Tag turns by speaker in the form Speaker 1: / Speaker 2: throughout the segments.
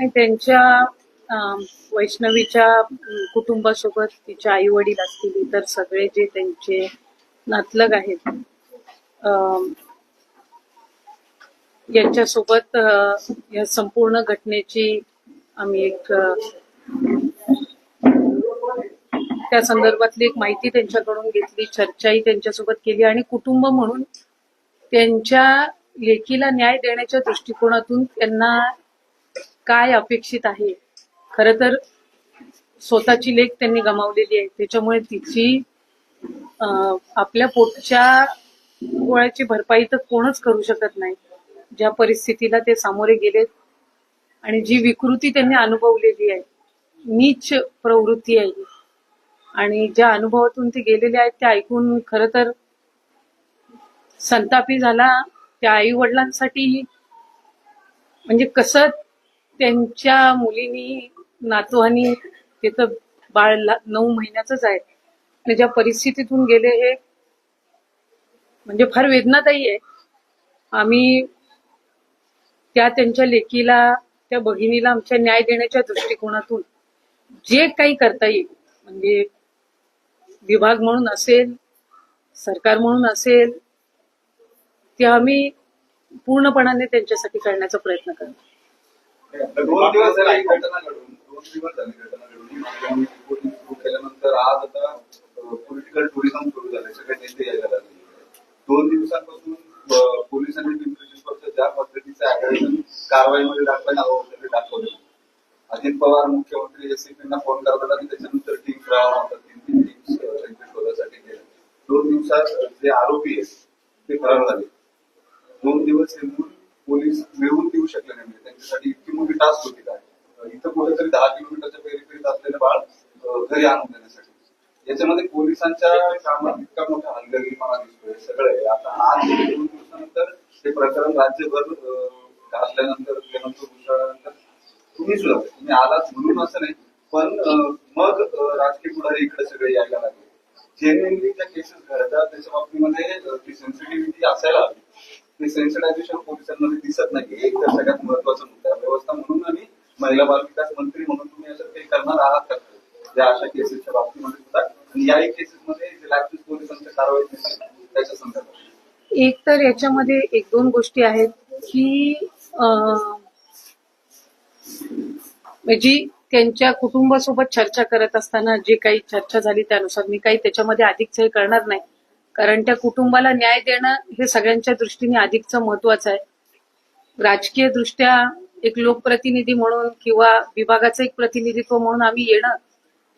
Speaker 1: आणि त्यांच्या वैष्णवीच्या कुटुंबासोबत तिच्या आई वडील असतील इतर सगळे जे त्यांचे नातलग आहेत अं, यांच्यासोबत या संपूर्ण घटनेची आम्ही एक त्या संदर्भातली एक माहिती त्यांच्याकडून घेतली चर्चाही त्यांच्यासोबत केली आणि कुटुंब म्हणून त्यांच्या लेकीला न्याय देण्याच्या दृष्टिकोनातून त्यांना काय अपेक्षित आहे? खर तर स्वतःची लेख त्यांनी गमावलेली आहे. त्याच्यामुळे तिची अं, आपल्या पोटच्या गोळ्याची भरपाई तर कोणच करू शकत नाही. ज्या परिस्थितीला ते सामोरे गेलेत आणि जी विकृती त्यांनी अनुभवलेली आहे नीच प्रवृत्ती आहे. आणि ज्या अनुभवातून ते गेलेले आहेत ते ऐकून खर तर संतापी झाला त्या आई वडिलांसाठी म्हणजे कसं त्यांच्या मुलीनी नातवानी ते तर बाळ नऊ महिन्याचंच आहे. आणि ज्या परिस्थितीतून गेले हे म्हणजे फार वेदनादायी आहे. आम्ही त्या त्यांच्या लेकीला त्या भगिनीला आमच्या न्याय देण्याच्या दृष्टिकोनातून जे काही करता येईल म्हणजे विभाग म्हणून असेल सरकार म्हणून असेल ते आम्ही पूर्णपणाने त्यांच्यासाठी करण्याचा प्रयत्न करतो
Speaker 2: दोन दिवस झाले ही घटना घडून दोन दिवस झाली घटना घडून सुरू केल्यानंतर आज आता पॉलिटिकल टुरिझम सुरू झाले सगळे नेते यायला लागले दोन दिवसांपासून पोलिसांनी पिंपरी चिंचवडच्या ज्या पद्धतीचं ऍग्रेशन कारवाईमध्ये दाखवायला हवं होतं ते दाखवलं. अजित पवार मुख्यमंत्री एस एसीपींना फोन करतात आणि त्याच्यानंतर टीम राहणार होतात तीन तीन टीम्स त्यांच्या शोधासाठी गेल्या दोन दिवसात जे आरोपी आहेत ते फरार झाले. दोन दिवस हे मूल पोलीस मिळवून देऊ शकले नाही. म्हणजे त्यांच्यासाठी इतकी मोठी टास्क होती काय इथं कुठेतरी दहा किलोमीटरच्या पेरीफेरीत असलेलं बाळ घरी आणून देण्यासाठी. याच्यामध्ये पोलिसांच्या कामात इतका मोठा हलगर्जीपणा दिसतोय सगळे. आता आज दोन दिवसानंतर ते प्रकरण राज्यभर घातल्यानंतर त्यानंतर घुसळल्यानंतर तुम्ही सुद्धा तुम्ही आलात म्हणून असं नाही पण मग राजकीय पुढारी इकडे सगळे यायला लागले. जेन्युनली ज्या केसेस घडतात त्याच्या बाबतीमध्ये ती सेन्सिटिव्हिटी असायला हवी. ते सेन्सिटायझेशन पोलिसांमध्ये दिसत नाही एक तर सगळ्यात महत्त्वाचा मुद्दा व्यवस्था म्हणून आणि महिला बाल विकास मंत्री म्हणून तुम्ही असं काही करणार आहात का? या अशा केसेसच्या बाबतीमध्ये सुद्धा. आणि याही केसेसमध्ये जे पोलिसांच्या कारवाई दिसते त्याच्या संदर्भात.
Speaker 1: एक तर याच्यामध्ये एक दोन गोष्टी आहेत की अं, जी म्हणजे त्यांच्या कुटुंबासोबत चर्चा करत असताना जे काही चर्चा झाली त्यानुसार मी काही त्याच्यामध्ये अधिक हे करणार नाही. कारण त्या कुटुंबाला न्याय देणं हे सगळ्यांच्या दृष्टीने अधिकच महत्वाचं आहे. राजकीय दृष्ट्या एक लोकप्रतिनिधी म्हणून किंवा विभागाचं एक प्रतिनिधित्व म्हणून आम्ही येणं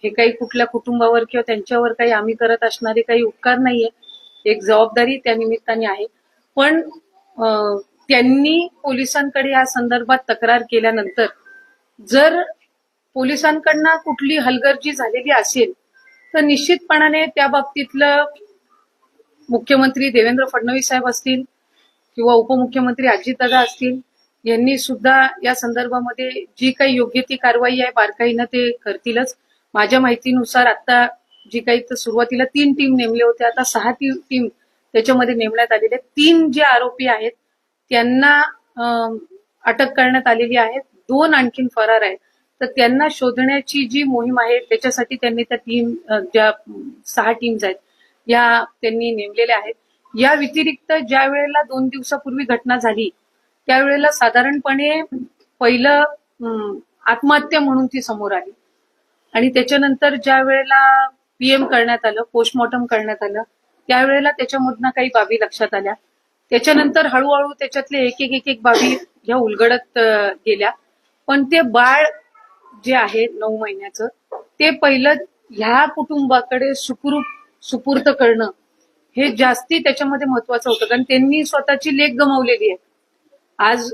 Speaker 1: हे काही कुठल्या कुटुंबावर किंवा त्यांच्यावर काही आम्ही करत असणारे काही उपकार नाहीये. एक जबाबदारी त्या निमित्ताने आहे. पण अं, त्यांनी पोलिसांकडे या संदर्भात तक्रार केल्यानंतर जर पोलिसांकडनं कुठली हलगर्जी झालेली असेल तर निश्चितपणाने त्या बाबतीतलं मुख्यमंत्री देवेंद्र फडणवीस साहेब असतील किंवा उपमुख्यमंत्री अजितदादा असतील यांनी सुद्धा या संदर्भामध्ये जी काही योग्य ती कारवाई आहे बारकाईनं ते करतीलच. माझ्या माहितीनुसार आता जी काही तर सुरुवातीला तीन टीम नेमले होते आता सहा टीम त्याच्यामध्ये नेमण्यात आलेले आहेत. तीन जे आरोपी आहेत त्यांना अटक करण्यात आलेली आहे दोन आणखीन फरार आहेत. तर त्यांना शोधण्याची जी मोहीम आहे त्याच्यासाठी त्यांनी त्या टीम ज्या सहा टीम्स आहेत या त्यांनी नेमलेल्या आहेत. या व्यतिरिक्त ज्या वेळेला दोन दिवसापूर्वी घटना झाली त्यावेळेला साधारणपणे पहिलं आत्महत्या म्हणून ती समोर आली. आणि त्याच्यानंतर ज्या वेळेला पीएम करण्यात आलं पोस्टमॉर्टम करण्यात आलं त्यावेळेला त्याच्यामधनं काही बाबी लक्षात आल्या. त्याच्यानंतर हळूहळू त्याच्यातले एक एक एक एक बाबी ह्या उलगडत गेल्या. पण ते बाळ जे आहे नऊ महिन्याचं ते पहिलं ह्या कुटुंबाकडे सुखरूप सुपूर्त करणं हे जास्ती त्याच्यामध्ये महत्वाचं होतं. कारण त्यांनी स्वतःची लेख गमावलेली आहे. आज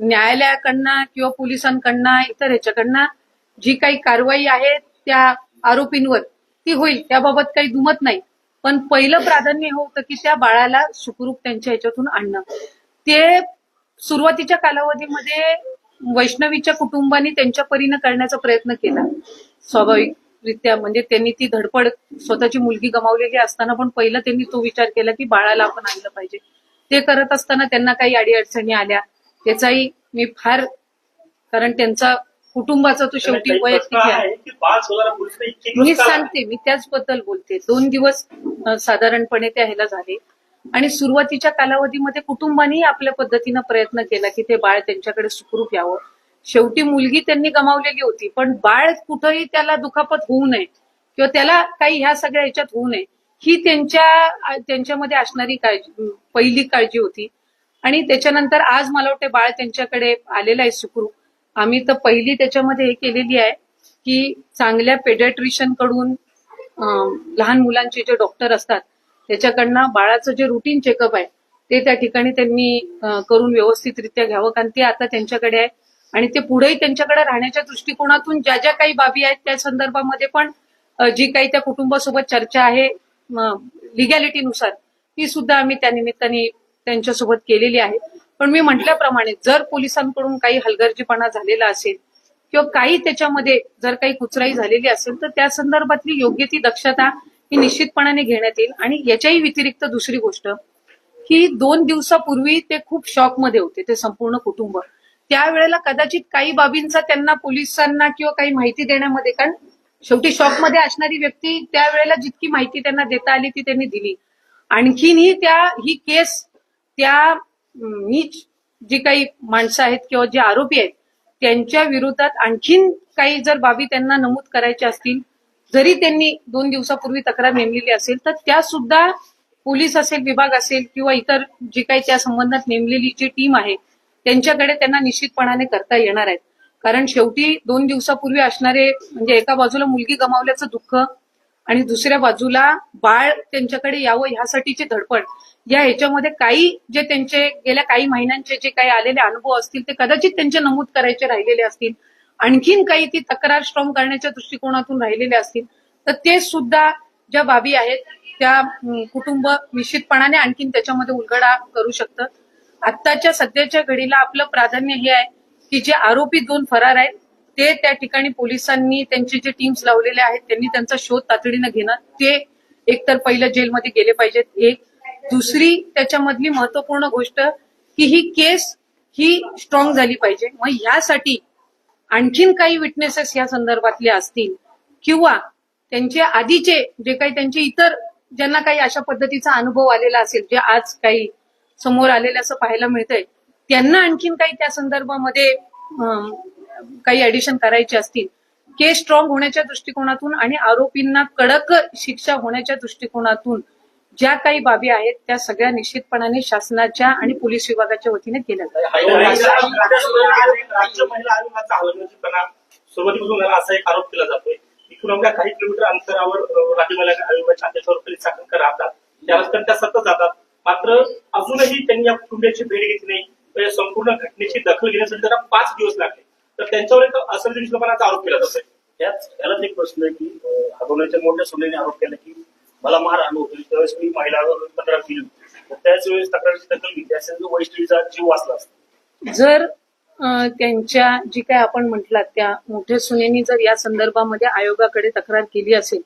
Speaker 1: न्यायालयाकडनं किंवा पोलिसांकडनं इतर ह्याच्याकडनं जी काही कारवाई आहे त्या आरोपींवर ती होईल त्याबाबत काही दुमत नाही. पण पहिलं प्राधान्य हे होतं की त्या बाळाला सुखरूप त्यांच्या ह्याच्यातून आणणं. ते सुरुवातीच्या कालावधीमध्ये वैष्णवीच्या कुटुंबाने त्यांच्या परीनं करण्याचा प्रयत्न केला. स्वाभाविक. स्वाभाविकरित्या म्हणजे त्यांनी ती धडपड स्वतःची मुलगी गमावलेली असताना पण पहिलं त्यांनी तो विचार केला की बाळाला आपण आणलं पाहिजे. ते करत असताना त्यांना काही अडीअडचणी आल्या. त्याचाही मी फार कारण त्यांचा कुटुंबाचा तो शेवटी वैयक्तिक आहे. मी? सांगते मी त्याचबद्दल बोलते. दोन दिवस साधारणपणे त्या ह्याला झाले. आणि सुरुवातीच्या कालावधीमध्ये कुटुंबानेही आपल्या पद्धतीनं प्रयत्न केला की ते बाळ त्यांच्याकडे सुखरूप यावं. शेवटी मुलगी त्यांनी गमावलेली होती. पण बाळ कुठंही त्याला दुखापत होऊ नये किंवा त्याला काही ह्या सगळ्या ह्याच्यात होऊ नये ही त्यांच्या त्यांच्यामध्ये असणारी काळजी पहिली काळजी होती. आणि त्याच्यानंतर आज मला वाटते बाळ त्यांच्याकडे आलेलं आहे सुखरूप. आम्ही तर पहिली त्याच्यामध्ये हे केलेली आहे की चांगल्या पेडियाट्रिशियनकडून लहान मुलांचे जे डॉक्टर असतात त्याच्याकडनं बाळाचं जे रुटीन चेकअप आहे ते त्या ठिकाणी त्यांनी करून व्यवस्थितरित्या घ्यावं. कारण ते आता त्यांच्याकडे आहे. आणि ते पुढेही त्यांच्याकडे राहण्याच्या दृष्टिकोनातून ज्या ज्या काही बाबी आहेत त्या संदर्भामध्ये पण जी काही त्या कुटुंबासोबत चर्चा आहे लिगॅलिटीनुसार ती सुद्धा आम्ही त्या निमित्ताने त्यांच्यासोबत केलेली आहे. पण मी म्हटल्याप्रमाणे जर पोलिसांकडून काही हलगर्जीपणा झालेला असेल किंवा काही त्याच्यामध्ये जर काही कुचराई झालेली असेल तर त्या संदर्भातली योग्य ती दक्षता ही निश्चितपणाने घेण्यात येईल. आणि याच्याही व्यतिरिक्त दुसरी गोष्ट की दोन दिवसापूर्वी ते खूप शॉकमध्ये होते ते संपूर्ण कुटुंब. त्यावेळेला कदाचित काही बाबींचा त्यांना पोलिसांना किंवा काही माहिती देण्यामध्ये कारण शेवटी शॉकमध्ये असणारी व्यक्ती त्यावेळेला जितकी माहिती त्यांना देता आली ती त्यांनी दिली. आणखीनही त्या ही केस त्या मी नीच जी काही माणसं आहेत किंवा जे आरोपी आहेत त्यांच्या विरोधात आणखीन काही जर बाबी त्यांना नमूद करायच्या असतील जरी त्यांनी दोन दिवसापूर्वी तक्रार नेमलेली असेल तर त्या सुद्धा पोलीस असेल विभाग असेल किंवा इतर जी काही त्या संबंधात नेमलेली जी टीम आहे त्यांच्याकडे त्यांना निश्चितपणाने करता येणार आहेत. कारण शेवटी दोन दिवसापूर्वी असणारे म्हणजे एका बाजूला मुलगी गमावल्याचं दुःख आणि दुसऱ्या बाजूला बाळ त्यांच्याकडे यावं ह्यासाठीची धडपड या ह्याच्यामध्ये काही जे त्यांचे गेल्या काही महिन्यांचे जे काही आलेले अनुभव असतील ते कदाचित त्यांचे नमूद करायचे राहिलेले असतील. आणखीन काही ती तक्रार स्ट्रॉंग करण्याच्या दृष्टिकोनातून राहिलेले असतील. तर ते सुद्धा ज्या बाबी आहेत त्या कुटुंब निश्चितपणाने आणखीन त्याच्यामध्ये उलगडा करू शकतं. आत्ताच्या सध्याच्या घडीला आपलं प्राधान्य हे आहे की जे आरोपी दोन फरार आहेत ते त्या ठिकाणी पोलिसांनी त्यांचे जे टीम्स लावलेले आहेत त्यांनी त्यांचा शोध तातडीनं घेणं ते एकतर पहिलं जेलमध्ये गेले पाहिजेत. एक. दुसरी त्याच्यामधली महत्त्वपूर्ण गोष्ट की ही केस ही स्ट्रॉंग झाली पाहिजे. मग ह्यासाठी आणखीन काही विटनेसेस या संदर्भातले असतील किंवा त्यांचे आधीचे जे काही त्यांचे इतर ज्यांना काही अशा पद्धतीचा अनुभव आलेला असेल जे आज काही समोर आलेले असं पाहायला मिळतंय. त्यांना आणखीन काही त्या संदर्भामध्ये काही ऍडिशन करायचे असतील. केस स्ट्रॉंग होण्याच्या दृष्टिकोनातून आणि आरोपींना कडक शिक्षा होण्याच्या दृष्टिकोनातून ज्या काही बाबी आहेत त्या सगळ्या निश्चितपणाने शासनाच्या आणि पोलीस विभागाच्या वतीने केल्या
Speaker 3: असा एक आरोप केला जातोय. काही किलोमीटर अंतरावर राज्य महिला आयोगाच्या अध्यक्षावर राहतात त्या त्या सतत जातात. मात्र अजूनही त्यांनी या कुटुंबियाची भेट घेतली नाही. तर या संपूर्ण घटनेची दखल घेण्यासाठी त्यांना पाच दिवस लागले. तर त्यांच्यावर एक असंवेदनशीलपणाचा आरोप केला जातोय.
Speaker 4: त्याच यालाच एक प्रश्न आहे की अं, हगवण्याच्या मोठ्या सोन्याने आरोप केला की मला मारहाण होती. त्यावेळेस मी महिला तक्रार केली त्याच वेळेस तक्रारीची दखल घेतली. असेल वैष्णवीचा जीव वाचला असता.
Speaker 1: जर त्यांच्या जी काय आपण म्हटलात त्या मोठ्या सुनेनी जर या संदर्भामध्ये आयोगाकडे तक्रार केली असेल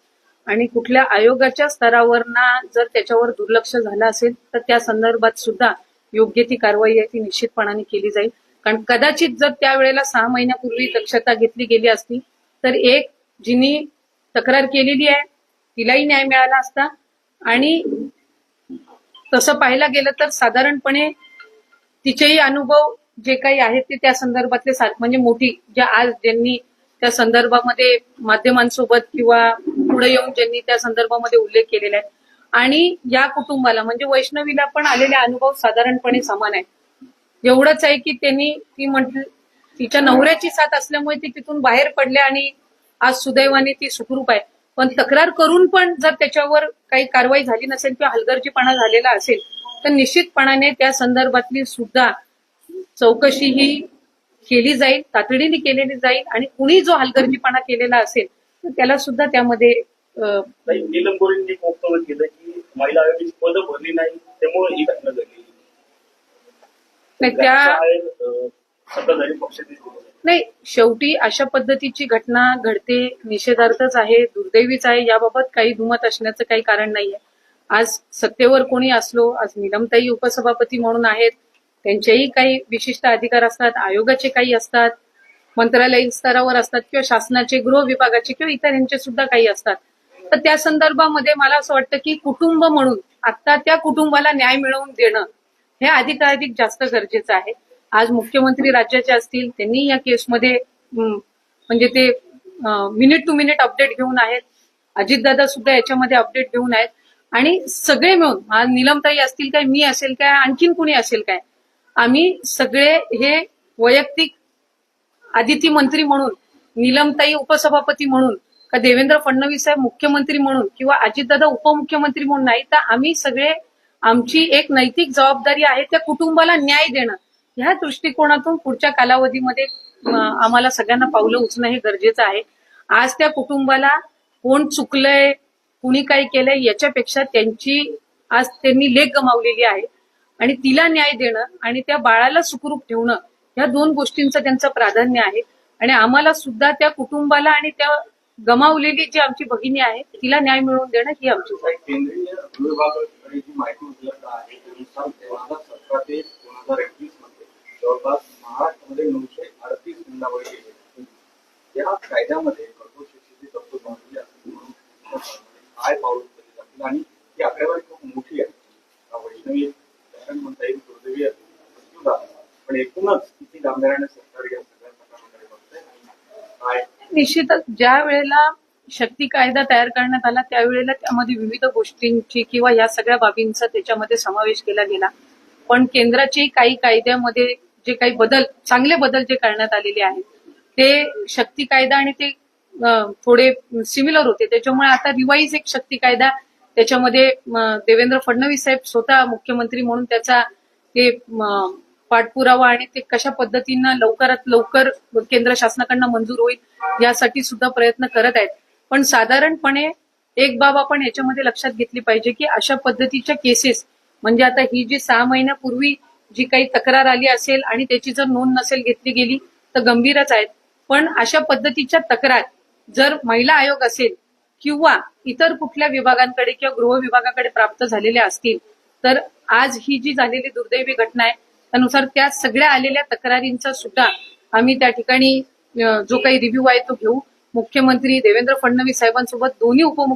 Speaker 1: आणि कुठल्या आयोगाच्या स्तरावर ना जर त्याच्यावर दुर्लक्ष झालं असेल तर त्या संदर्भात सुद्धा योग्य ती कारवाई आहे ती निश्चितपणाने केली जाईल. कारण कदाचित जर त्यावेळेला सहा महिन्यापूर्वी दक्षता घेतली गेली असती तर एक जिनी तक्रार केलेली आहे तिलाही न्याय मिळाला असता. आणि तसं पाहायला गेलं तर साधारणपणे तिचेही अनुभव जे काही आहेत ते त्या संदर्भातले म्हणजे मोठी ज्या आज ज्यांनी त्या संदर्भामध्ये माध्यमांसोबत किंवा पुढे येऊन ज्यांनी त्या संदर्भामध्ये उल्लेख केलेला आहे. आणि या कुटुंबाला म्हणजे वैष्णवीला पण आलेले अनुभव साधारणपणे समान आहे एवढंच आहे की त्यांनी ती म्हटली तिच्या नवऱ्याची साथ असल्यामुळे ती तिथून बाहेर पडल्या आणि आज सुदैवाने ती सुखरूप आहे. पण तक्रार करून पण जर त्याच्यावर काही कारवाई झाली नसेल किंवा हलगर्जीपणा झालेला असेल तर निश्चितपणाने त्या संदर्भातली सुद्धा चौकशी ही केली जाईल तातडीने केलेली जाईल आणि कुणी जो हलगर्जीपणा केलेला असेल त्याला सुद्धा त्यामध्ये
Speaker 4: नाही, नीलम गोरेंनी एक वक्तव्य केलं की महिला आयोगाची पदं भरली नाही त्यामुळे ही घटना घडली.
Speaker 1: नाही, त्या
Speaker 4: सत्ताधारी
Speaker 1: नाही शेवटी अशा पद्धतीची घटना घडते निषेधार्थच आहे दुर्दैवीच आहे याबाबत काही दुमत असण्याचं काही कारण नाहीये. आज सत्तेवर कोणी असलो आज निलमताई उपसभापती म्हणून आहेत त्यांचेही काही विशिष्ट अधिकार असतात आयोगाचे काही असतात मंत्रालयीन स्तरावर असतात किंवा शासनाचे गृह विभागाचे किंवा इतर यांचे सुद्धा काही असतात. तर त्या संदर्भामध्ये मला असं वाटतं की कुटुंब म्हणून आता त्या कुटुंबाला न्याय मिळवून देणं हे अधिकाधिक जास्त गरजेचं आहे. आज मुख्यमंत्री राज्याचे असतील त्यांनी या केसमध्ये म्हणजे ते मिनिट टू मिनिट अपडेट घेऊन आहेत. अजितदादा सुद्धा याच्यामध्ये अपडेट घेऊन आहेत. आणि सगळे मिळून आज नीलमताई असतील काय मी असेल काय आणखीन कुणी असेल काय आम्ही सगळे हे वैयक्तिक आदिती मंत्री म्हणून नीलमताई उपसभापती म्हणून का देवेंद्र फडणवीस साहेब मुख्यमंत्री म्हणून किंवा अजितदादा उपमुख्यमंत्री म्हणून नाही तर आम्ही सगळे आमची एक नैतिक जबाबदारी आहे त्या कुटुंबाला न्याय देणं. ह्या दृष्टिकोनातून पुढच्या कालावधीमध्ये आम्हाला सगळ्यांना पावलं उचणं हे गरजेचं आहे. आज त्या कुटुंबाला कोण चुकलंय कुणी काय केलंय याच्यापेक्षा त्यांची आज त्यांनी लेख गमावलेली आहे. आणि तिला न्याय देणं आणि त्या बाळाला सुखरूप ठेवणं या दोन गोष्टींचं त्यांचं प्राधान्य आहे. आणि आम्हाला सुद्धा त्या कुटुंबाला आणि त्या गमावलेली जी आमची भगिनी आहे तिला न्याय मिळवून देणं ही आमची
Speaker 2: कायद्यामध्ये काय पाऊल आणि ती आकडेवारी खूप मोठी आहे अं, वैष्णवी कारण म्हणता येईल दुर्दैवी मृत्यू झाला पण एकूणच किती गांभीर्याने सरकार या सगळ्या प्रकाराकडे आणि
Speaker 1: निश्चितच ज्या वेळेला शक्ती कायदा तयार करण्यात आला त्यावेळेला त्यामध्ये विविध गोष्टींची किंवा या सगळ्या बाबींचा त्याच्यामध्ये समावेश केला गेला. पण केंद्राचे काही कायद्यामध्ये जे काही बदल चांगले बदल जे करण्यात आलेले आहेत ते शक्ती कायदा आणि ते थोडे सिमिलर होते. त्याच्यामुळे आता रिवाईज एक शक्ती कायदा त्याच्यामध्ये देवेंद्र फडणवीस साहेब स्वतः मुख्यमंत्री म्हणून त्याचा ते पाठपुरावा आणि ते कशा पद्धतीनं लवकरात लवकर केंद्र शासनाकडनं मंजूर होईल यासाठी सुद्धा प्रयत्न करत आहेत. पण साधारणपणे एक बाब आपण याच्यामध्ये लक्षात घेतली पाहिजे की अशा पद्धतीच्या केसेस म्हणजे आता ही जी सहा महिन्यापूर्वी जी काही तक्रार आली असेल आणि त्याची जर नोंद नसेल घेतली गेली तर गंभीरच आहेत. पण अशा पद्धतीच्या तक्रार जर महिला आयोग असेल किंवा इतर कुठल्या विभागांकडे किंवा गृह विभागाकडे प्राप्त झालेल्या असतील तर आज ही जी झालेली दुर्दैवी घटना आहे त्यानुसार त्या सगळ्या आलेल्या तक्रारींचा सुद्धा आम्ही त्या ठिकाणी जो काही रिव्ह्यू आहे तो घेऊ. मुख्यमंत्री देवेंद्र फडणवीस साहेबांसोबत दोन्ही उपमुख्य